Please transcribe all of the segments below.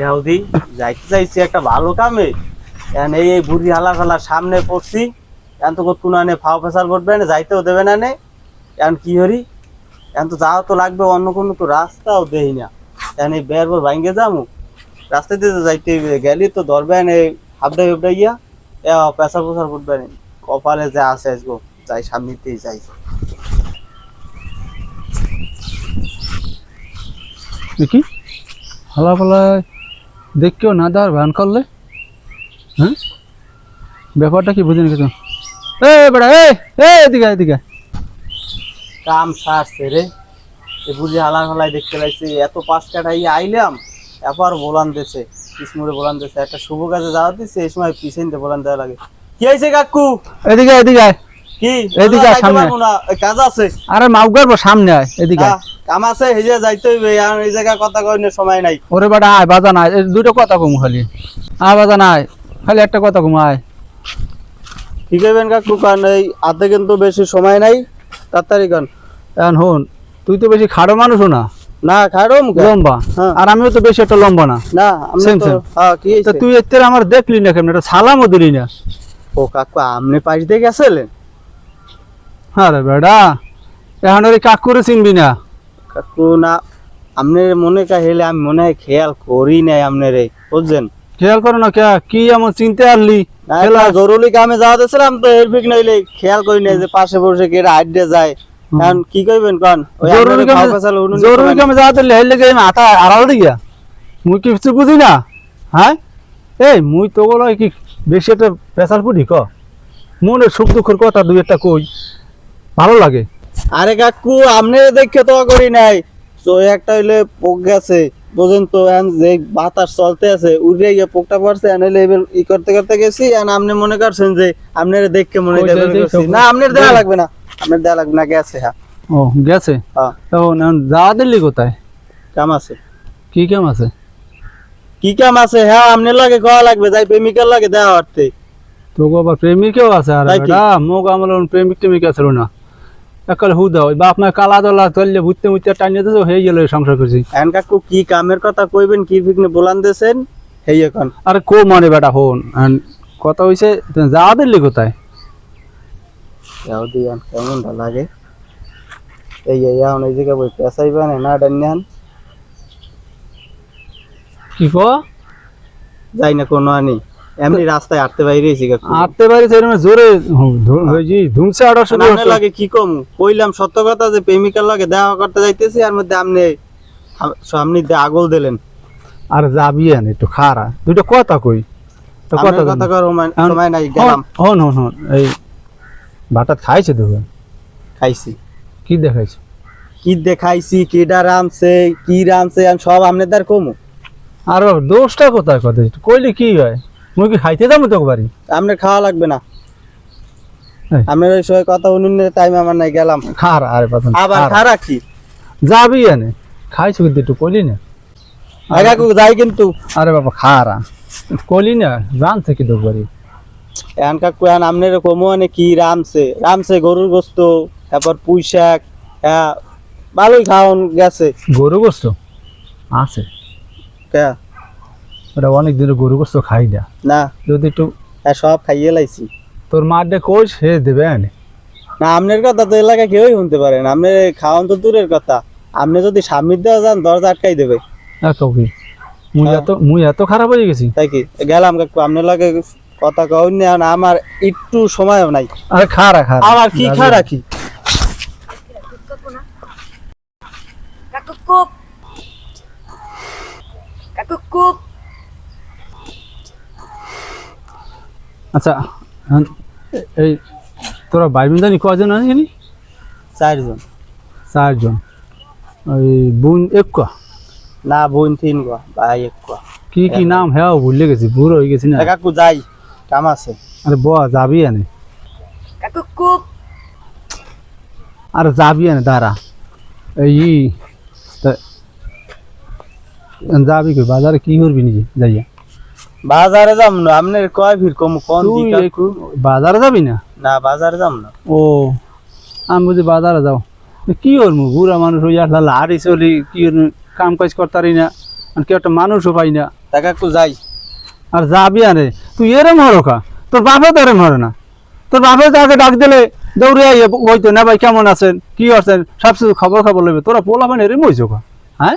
দেহদি যাইতে চাইছি একটা ভালো কামে। এখন এই এই বুড়ি হালা ফালার সামনে পড়ছি। এখন তো কোন আনে ফাও ফেসাল করবে না, যাইতেও দেবে না নে এখন কি হরি এখন তো যাওয়া তো লাগবে, অন্য কোনো তো রাস্তাও দেই না। এখন এই বের বর ভাঙ্গে যামু। রাস্তা তো যাইতে গেলি তো ধরবে না, এই হাবডা হাবডা ইয়া এ পেশাল পেশাল করবে না। কপালে যা আছে আজগো, যাই সামনেতেই যাই। দেখি। হালা ফালা দেখকেও না দেওয়ার ভান করলে? হ্যাঁ? ব্যাপারটা কি বুঝিনি কিছু এ বেড়া এ এদিকে এদিকে। কাম সারছে রে। এ বুঝি হালা হালাই দেখতে পাইছি এত পাঁচ কাটাই আইলাম এবার বলান দিছে কিসমুরে বলান দিছে একটা শুভ কাজে যাওয়া দিচ্ছে এই সময় পিছন দিয়ে বলান দেওয়া লাগে। কি হয়েছে কাকু? এদিকে এদিকে। কি? এদিকে সামনে। কাজ আছে? আরে মাউগার বো সামনে আয় এদিকে কাম আছে হেজে যাইতে হইবে। আর এই জায়গা কথা কই সময় নাই। ওরে আয় বাজা না এই দুটো কথা কম খালি। আয় বাজা না আয়। খালি একটা কথা কম আয়। ঠিক হইবেন কাকু কারণ এই হাতে কিন্তু বেশি সময় নাই। তাড়াতাড়ি কান এখন হন তুই তো বেশি খাড়ো মানুষও না। না খাড়ো লম্বা। হ্যাঁ। আর আমিও তো বেশি একটা লম্বা না। না তুই এতে আমার দেখলি না কেমন? একটা সালামও দিলি না। ও কাকু আমনে পাশ দিয়ে গেছিলেন আরে বেটা এখন ওই চিনবি না? কাকু না আপনার মনে কা হেলে আমি মনে হয় খেয়াল করি নাই আপনার বুঝছেন? খেয়াল করো না কে কি এমন চিনতে খেলা- জরুরি কামে যাওয়া দিয়েছিলাম তো এর ফিক নইলে খেয়াল করি নাই যে পাশে বসে কে আড্ডে যায়। এখন কি কইবেন কন? জরুরি কামে জরুরি কামে যাওয়াতে লেহের লেগে আমি আটা আড়াল দিয়া মুই কি কিছু বুঝি না? হ্যাঁ? এই মুই তো বলো কি বেশি একটা পেশাল পুটি ক? মনে সুখ দুঃখের কথা দুই একটা কই। ভালো লাগে। আরে কাকু আপনি দেখে তো করি নাই। তো একটা হইলে পোক গেছে বুঝেন তো যে বাতাস চলতে আছে উড়ে গিয়ে পোকটা পড়ছে হইলে এবার ই করতে করতে গেছি এখন আপনি মনে করছেন যে আপনার দেখে মনে করছি। না আপনার দেওয়া লাগবে না আপনার দেওয়া লাগবে না গেছে হ্যাঁ। ও গেছে? হ্যাঁ। যাওয়া দিল্লি কোথায়? কাম আছে। কি কাম আছে? কি কাম আছে হ্যাঁ আপনার লাগে খাওয়া লাগবে যাই প্রেমিকার লাগে দেওয়া অর্থে। তোকে আবার প্রেমিকেও আছে আর মোক আমার প্রেমিক টেমিক আছে না। একাল হু দাও বাপ মা কালা দলা তল্লে ভুততে মুততে টানিয়ে দিয়েছে হয়ে গেল সংসার করছি। এখন কাকু কি কামের কথা কইবেন কি ফিকনে বলান দেছেন? হেই এখন। আরে কো মানে বেটা হন। কথা হইছে যাওয়া দিল্লি কোথায়? যাও দিয়ান কেমনটা লাগে? এই এখন এই জায়গা বই পেশাইবেন না ডান্যান কি কো? যাই না কোনো আনি। এমনি রাস্তায় হাঁটতে বাইরেছি আটতে পারি সেরকম জোরে ধুমছে আড়া শুরু আপনার লাগে কি কম? কইলাম সত্য কথা যে প্রেমিকার লাগে দেখা করতে যাইতেছি আর মধ্যে আপনি সামনে আগল দিলেন। আর যাবি আন একটু খারা দুটো কথা কই। তো কথা কথা কর সময় নাই গেলাম। হন হন হন। এই ভাটাত খাইছে তো খাইছি। কি দেখাইছে? কি দেখাইছি কিডা রামছে কি রামছে আমি সব আপনাদের কমু। আর দোষটা কোথায় কথা কইলে কি হয়? মুই কি খাইতে যাব তোকে বাড়ি? আপনার খাওয়া লাগবে না। আপনার ওই সময় কথা উনুন টাইম আমার নাই গেলাম। খার আরে আবার খারা। কি যাবি আনে খাইছো কিন্তু একটু কইলি না। আগে যাই কিন্তু। আরে বাবা খারা। কইলি না জানছে কি তোকে বাড়ি। এখন কাকু এখন আপনার কমু মানে কি রামছে রামছে গরুর গোস্ত তারপর পুঁই শাক হ্যাঁ ভালোই খাওয়ান গেছে। গরু গোস্ত? আছে। হ্যাঁ। ওটা অনেক দিনের গরু গোস্ত খাই না। না। যদি একটু হ্যাঁ সব খাইয়ে লাইছি। তোর মার ডে কই সে দেবে না। আপনার কথা তো এলাকায় কেউই শুনতে পারে না। আপনার খাওয়ান তো দূরের কথা। আপনি যদি সামনের দেওয়া যান দরজা আটকাই দেবে। কি? মুই হ্যাঁ। এত মুই এত খারাপ হয়ে গেছি? তাই কি? গেলাম কাকু আপনার লাগে কথা কইন না আমার একটু সময়ও নাই। আরে খারা আমার কি খা রাখি. আচ্ছা আন- এ- এই তোরা ভাই জানি কজন আনি চারজন। চারজন। ওই বোন এক ক। না বোন তিন গো ভাই এক গো। কি কি নাম? হ্যাঁ ভুলে গেছি বুড়ো হয়ে গেছি না? কাকু যাই কাম আছে। আরে ব যাবি আনে Kakukuk. আর যাবি আনে দাঁড়া। এই যাবি কই? বাজারে কি করবি নিজে? যাইয়া। বাজারে যাম না আপনার কয় ভিড় কম কোন দিক? বাজারে যাবি না? না বাজারে যাম না। ও আমি বুঝি বাজারে যাও। কি করব? বুড়া মানুষ হইয়া লাড়ি চলি কি কাম কাজ করতারি না আর কেউ একটা মানুষও পাই না। তা কাকু যাই। আর যাবি আরে? তুই এরম হরো কা? তোর বাপে তো এরম হরে না। তোর বাপে তো আগে ডাক দিলে দৌড়ে আইয়ে হইতো না ভাই কেমন আছেন? কি আছেন সব কিছু খবর খবর লইবে। তোরা পোলা মানে এরম হইছো কা? হ্যাঁ?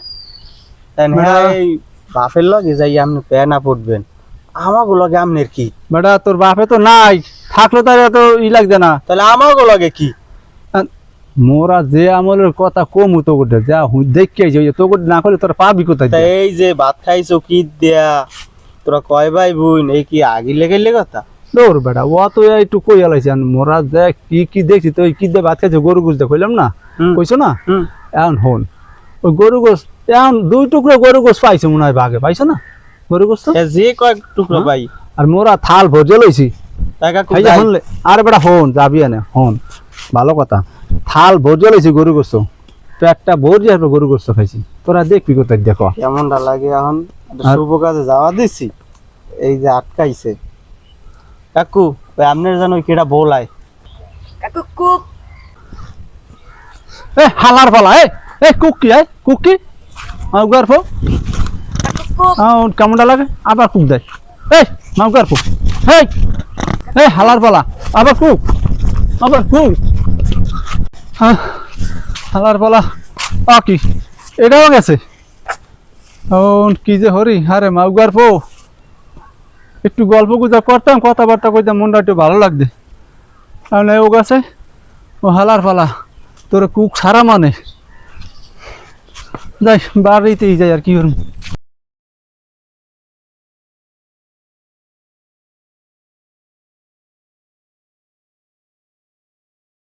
তাই না বেড়া। এই বাপের লগে যাই আপনি পেনা পড়বেন আমাগো লগে আমনের কি? বেটা তোর বাপে তো নাই থাকলে তার এত ই লাগছে না। তাহলে আমাগো লগে কি? মোরা যে আমলের কথা কম তো গোটে যা দেখে যাই তো গোটে না করলে তোরা পাবি কোথায় এই যে ভাত খাইছো কি দেয়া? তোরা কয় ভাই বোন এই কি আগি লেগে কথা? দৌড় বেটা ও তো একটু কই আলাইছে মোরা যে কি কি দেখছি তো কি দিয়ে ভাত খাইছে গরু গুছ কইলাম না। কইছো না? এখন হন ওই গরু গোস এখন দুই টুকরো গরু গোস পাইছে মনে হয় বাঘে পাইছো না? গরু গোস তো এ যে কয়েক টুকরো হ্যাঁ? ভাই। আর মোরা থাল ভোজে লইছি। তা কাকু খাইয়া যাই। হনলে আরে বেটা হন যাবি এনে হন ভালো কথা। থাল ভোজে লইছি গরু গোস্ত। পেটটা ভোর যাবে গরু গোস্ত খাইছি। তোরা দেখবি কোথায় দেখো। কেমনটা লাগে এখন? একটা আর- শুভ কাজে যাওয়া দিছি। এই যে আটকাইছে। কাকু আপনার যেন কেটা বলায় কাকু কুক। এ হালার পালা এ এ কুকি কাকু কুক কেমনটা লাগে? আবার কুক দেয় এই মাউগার ফো এই এই, হালার পালা। আবার কুক আবার কুক হালার পালা। আ কি? এটাও গেছে। কি যে হরি। আরে মাউগার ফো একটু গল্প গুজা করতাম, কথাবার্তা কইতাম, মনটা একটু ভালো লাগবে আর ও গেছে। ও, হালার পালা। তোর কুক সারা মানে। যাই, বাড়িতেই যাই আর কি করব।